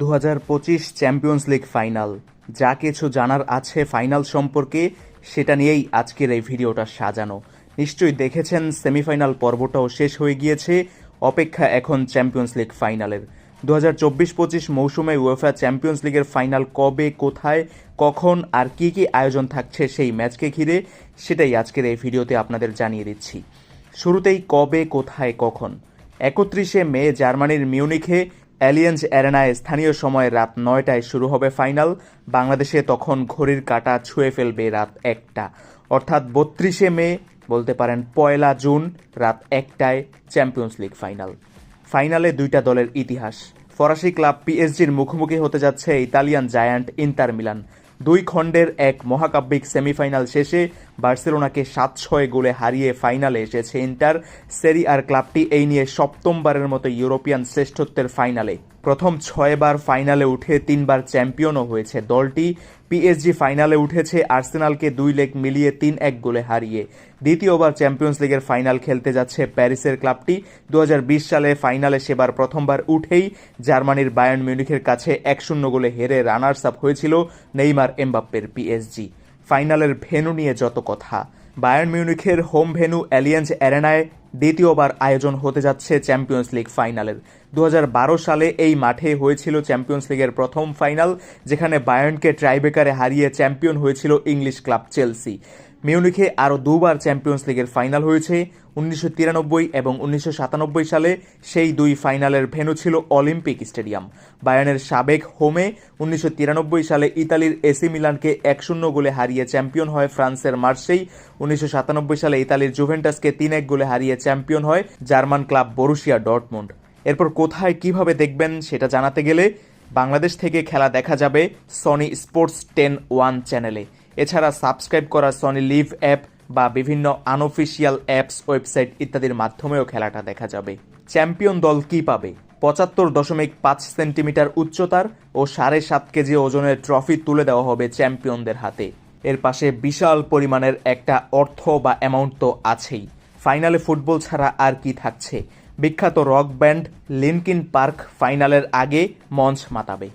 দু পঁচিশ champions league final যা কিছু জানার আছে ফাইনাল সম্পর্কে, সেটা নিয়েই আজকের এই ভিডিওটা সাজানো। নিশ্চয়ই দেখেছেন সেমিফাইনাল পর্বটাও শেষ হয়ে গিয়েছে। অপেক্ষা এখন চ্যাম্পিয়ন্স লিগ ফাইনালের দু হাজার চব্বিশ পঁচিশ মৌসুমে উয়েফা চ্যাম্পিয়ন্স লিগের ফাইনাল কবে, কোথায়, কখন, আর কি কি আয়োজন থাকছে সেই ম্যাচকে ঘিরে, সেটাই আজকের এই ভিডিওতে আপনাদের জানিয়ে দিচ্ছি। শুরুতেই কবে, কোথায়, কখন? একত্রিশে মে, জার্মানির মিউনিখে অ্যালিয়েন্স অ্যারেনায় স্থানীয় সময় রাত নয়টায় শুরু হবে ফাইনাল। বাংলাদেশে তখন ঘড়ির কাটা ছুঁয়ে ফেলবে রাত একটা। অর্থাৎ বত্রিশে মে, বলতে পারেন পয়লা জুন, রাত একটায় চ্যাম্পিয়ন্স লিগ ফাইনাল। ফাইনালে দুইটা দলের ইতিহাস। ফরাসি ক্লাব পিএসজির মুখোমুখি হতে যাচ্ছে ইতালিয়ান জায়ান্ট ইন্টার মিলান। দুই খণ্ডের এক মহাকাব্যিক সেমিফাইনাল শেষে বার্সেলোনাকে সাত ছয় গোলে হারিয়ে ফাইনালে এসেছে ইন্টার, সেরি আর ক্লাবটি এই নিয়ে সপ্তমবারের মতো ইউরোপিয়ান শ্রেষ্ঠত্বের ফাইনালে। প্রথম ছয়বার ফাইনালে উঠে তিনবার চ্যাম্পিয়নও হয়েছে। দলটি পিএসজি ফাইনালে উঠেছে, আর্সেনালকে দুই লেগ মিলিয়ে তিন এক গোলে হারিয়ে। দ্বিতীয়বার চ্যাম্পিয়ন্স লিগের ফাইনাল খেলতে যাচ্ছে প্যারিসের ক্লাবটি। দু হাজার বিশ সালে ফাইনালে সেবার প্রথমবার উঠেই জার্মানির বায়ার্ন মিউনিখের কাছে এক শূন্য গোলে হেরে রানার্স আপ হয়েছিল নেইমার এমবাপ্পের পিএসজি। ফাইনালের ভেনু নিয়ে যত কথা। বায়ার্ন মিউনিখের হোম ভেনু অ্যালিয়েন্স অ্যারেনায় দ্বিতীয়বার আয়োজন হতে যাচ্ছে চ্যাম্পিয়ন্স লিগ ফাইনালের। দু হাজার বারো সালে এই মাঠে হয়েছিল চ্যাম্পিয়ন্স লিগের প্রথম ফাইনাল, যেখানে বায়ার্নকে ট্রাইবেকারে হারিয়ে চ্যাম্পিয়ন হয়েছিল ইংলিশ ক্লাব চেলসি। মিউনিখে আরও দুবার চ্যাম্পিয়ন্স লিগের ফাইনাল হয়েছে। উনিশশো তিরানব্বই এবং উনিশশো সাতানব্বই সালে সেই দুই ফাইনালের ভেন্যু ছিল অলিম্পিক স্টেডিয়াম। বায়ানের সাবেক হোমে উনিশশো তিরানব্বই সালে ইতালির এসি মিলানকে এক শূন্য গোলে হারিয়ে চ্যাম্পিয়ন হয় ফ্রান্সের মার্সেই উনিশশো সাতানব্বই সালে ইতালির জুভেন্টাসকে তিন এক গোলে হারিয়ে চ্যাম্পিয়ন হয় জার্মান ক্লাব বরুশিয়া ডটমুন্ড এরপর কোথায় কীভাবে দেখবেন সেটা জানাতে গেলে বাংলাদেশ থেকে খেলা দেখা যাবে সনি স্পোর্টস টেন ওয়ান চ্যানেলে। এছাড়া সাবস্ক্রাইব করা সনি লিভ অ্যাপ বা বিভিন্ন আনঅফিসিয়াল অ্যাপস ওয়েবসাইট ইত্যাদির মাধ্যমেও খেলাটা দেখা যাবে। চ্যাম্পিয়ন দল কি পাবে? পঁচাত্তর দশমিক পাঁচ সেন্টিমিটার উচ্চতার ও সাড়ে সাত কেজি ওজনের ট্রফি তুলে দেওয়া হবে চ্যাম্পিয়নদের হাতে। এর পাশে বিশাল পরিমাণের একটা অর্থ বা অ্যামাউন্ট তো আছেই। ফাইনালে ফুটবল ছাড়া আর কি থাকছে? বিখ্যাত রক ব্যান্ড লিনকিন পার্ক ফাইনালের আগে মঞ্চ মাতাবে।